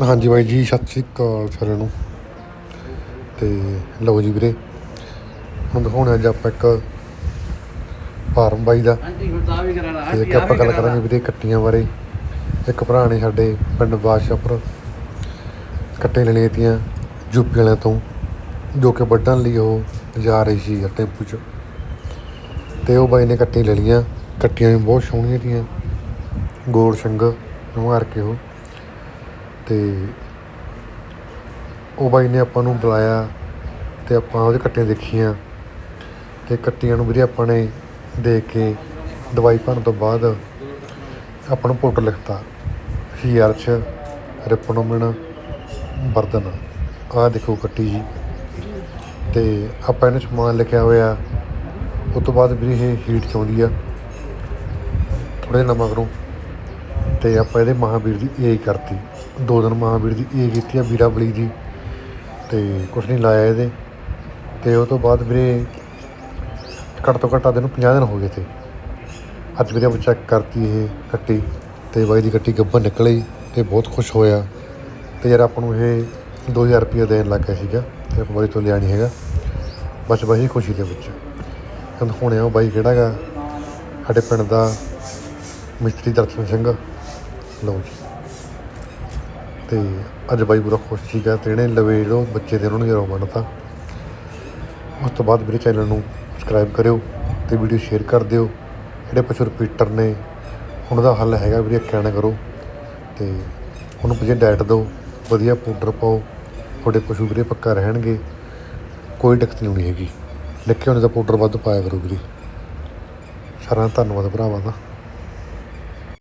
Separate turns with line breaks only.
ਹਾਂਜੀ ਬਾਈ ਜੀ ਸਤਿ ਸ਼੍ਰੀ ਅਕਾਲ ਸਾਰਿਆਂ ਨੂੰ। ਤੇ ਲਓ ਜੀ ਵੀਰੇ ਹੁਣ ਦਿਖਾਉਣਾ ਅੱਜ ਆਪਾਂ ਇੱਕ ਫਾਰਮ ਬਾਈ ਦਾ। ਤੇ ਇੱਕ ਆਪਾਂ ਗੱਲ ਕਰਾਂਗੇ ਵੀਰੇ ਕੱਟੀਆਂ ਬਾਰੇ। ਇੱਕ ਭਰਾ ਨੇ ਸਾਡੇ ਪਿੰਡ ਬਾਦਸ਼ਾਹਪੁਰ ਕੱਟੇ ਲੈਣੀਆਂ ਤੀਆਂ ਯੂਪੀ ਵਾਲਿਆਂ ਤੋਂ ਜੋ ਕਿ ਵੱਢਣ ਲਈ ਉਹ ਜਾ ਰਹੀ ਸੀ ਟੈਂਪੂ 'ਚ। ਤੇ ਉਹ ਬਾਈ ਨੇ ਕੱਟੀ ਲੈ ਲਈਆਂ। ਕੱਟੀਆਂ ਵੀ ਬਹੁਤ ਸੋਹਣੀਆਂ ਤੀਆਂ ਗੋਲ ਸਿੰਘ ਨੂੰ ਮਾਰ ਕੇ ਉਹ। ਤੇ ਉਹ ਬਾਈ ਨੇ ਆਪਾਂ ਨੂੰ ਬੁਲਾਇਆ ਤੇ ਆਪਾਂ ਉਹਦੇ ਕੱਟੀਆਂ ਦੇਖੀਆਂ ਤੇ ਕੱਟੀਆਂ ਨੂੰ ਵੀਰੇ ਆਪਾਂ ਨੇ ਦੇਖ ਕੇ ਦਵਾਈ ਭਰਨ ਤੋਂ ਬਾਅਦ ਆਪਾਂ ਨੂੰ ਪੁੱਟ ਲਿਖਤਾ ਸੀ ਅਰਸ਼ ਰਿਪਨੋਮਨ ਵਰਦਨ ਆਹ ਦੇਖੋ ਕੱਟੀ ਜੀ। ਤੇ ਆਪਾਂ ਇਹਨੂੰ ਸਮਾਨ ਲਿਖਿਆ ਹੋਇਆ ਉਸ ਤੋਂ ਬਾਅਦ ਵੀਰੇ ਇਹ ਹੀਟ ਚ ਆਉਂਦੀ ਆ। ਥੋੜੇ ਨਮਕ ਨੂੰ ਤੇ ਆਪਾਂ ਇਹਦੇ ਮਹਾਵੀਰ ਦੀ ਏ ਕਰਤੀ। ਦੋ ਦਿਨ ਮਹਾਵੀਰ ਦੀ ਏ ਕੀਤੀ ਆ ਵੀਰਾ ਬਲੀ ਦੀ, ਤੇ ਕੁਛ ਨਹੀਂ ਲਾਇਆ ਇਹਦੇ। ਤੇ ਉਹ ਤੋਂ ਬਾਅਦ ਵੀਰੇ, ਘੱਟ ਤੋਂ ਘੱਟ ਆਦੇ ਨੂੰ 50 ਦਿਨ ਹੋ ਗਏ ਤੇ। ਅੱਜ ਵੀਰੇ ਆਪਾਂ ਚੈੱਕ ਕਰਤੀ ਇਹ ਕੱਟੀ ਤੇ ਬਾਈ ਦੀ ਕੱਟੀ ਗੱਬਰ ਨਿਕਲੀ ਤੇ ਬਹੁਤ ਖੁਸ਼ ਹੋਇਆ। ਤੇ ਯਾਰ ਆਪਾਂ ਨੂੰ ਇਹ 2000 ਰੁਪਏ ਦੇਣ ਲੱਗ ਗਿਆ ਸੀਗਾ, ਤੇ ਆਪਾਂ ਬਾਈ ਤੋਂ ਲਿਆ ਨਹੀਂ ਹੈਗਾ। ਬਸ ਬਾਈ ਖੁਸ਼ੀ ਦੇ ਵਿੱਚ। ਕਹਿੰਦਾ ਹੁਣ ਉਹ ਬਾਈ ਕਿਹੜਾ ਗਾ? ਸਾਡੇ ਪਿੰਡ ਦਾ ਮਿਸਤਰੀ ਦਰਸ਼ਨ ਸਿੰਘ। ਲਓ ਜੀ। ਤੇ ਅੱਜ ਬਾਈ ਪੂਰਾ ਖੁਸ਼ ਸੀਗਾ ਤੇ ਇਹਨੇ ਲਵੇ ਜੋ ਬੱਚੇ ਦੇ ਉਹਨਾਂ ਨੂੰ ਜਦੋਂ ਬਣਤਾ ਉਸ ਤੋਂ ਬਾਅਦ ਮੇਰੇ ਚੈਨਲ ਨੂੰ ਸਬਸਕ੍ਰਾਈਬ ਕਰਿਓ ਤੇ ਵੀਡੀਓ ਸ਼ੇਅਰ ਕਰ ਦਿਓ। ਜਿਹੜੇ ਪਸ਼ੂ ਰਿਪੀਟਰ ਨੇ ਉਹਨਾਂ ਦਾ ਹੱਲ ਹੈਗਾ ਵੀਰੇ ਕਹਿਣਾ ਕਰੋ। ਤੇ ਉਹਨੂੰ ਵਧੀਆ ਡਾਈਟ ਦਿਓ, ਵਧੀਆ ਪਾਊਡਰ ਪਾਓ। ਤੁਹਾਡੇ ਪਸ਼ੂ ਵੀਰੇ ਪੱਕਾ ਰਹਿਣਗੇ। ਕੋਈ ਦਿੱਕਤ ਨਹੀਂ ਹੋਣੀ ਹੈਗੀ। ਨਿੱਕੇ ਹੁੰਦੇ ਦਾ ਪਾਊਡਰ ਵੱਧ ਪਾਇਆ ਕਰੋ ਵੀਰੇ। ਸਾਰਿਆਂ ਦਾ ਧੰਨਵਾਦ ਭਰਾਵਾਂ ਦਾ।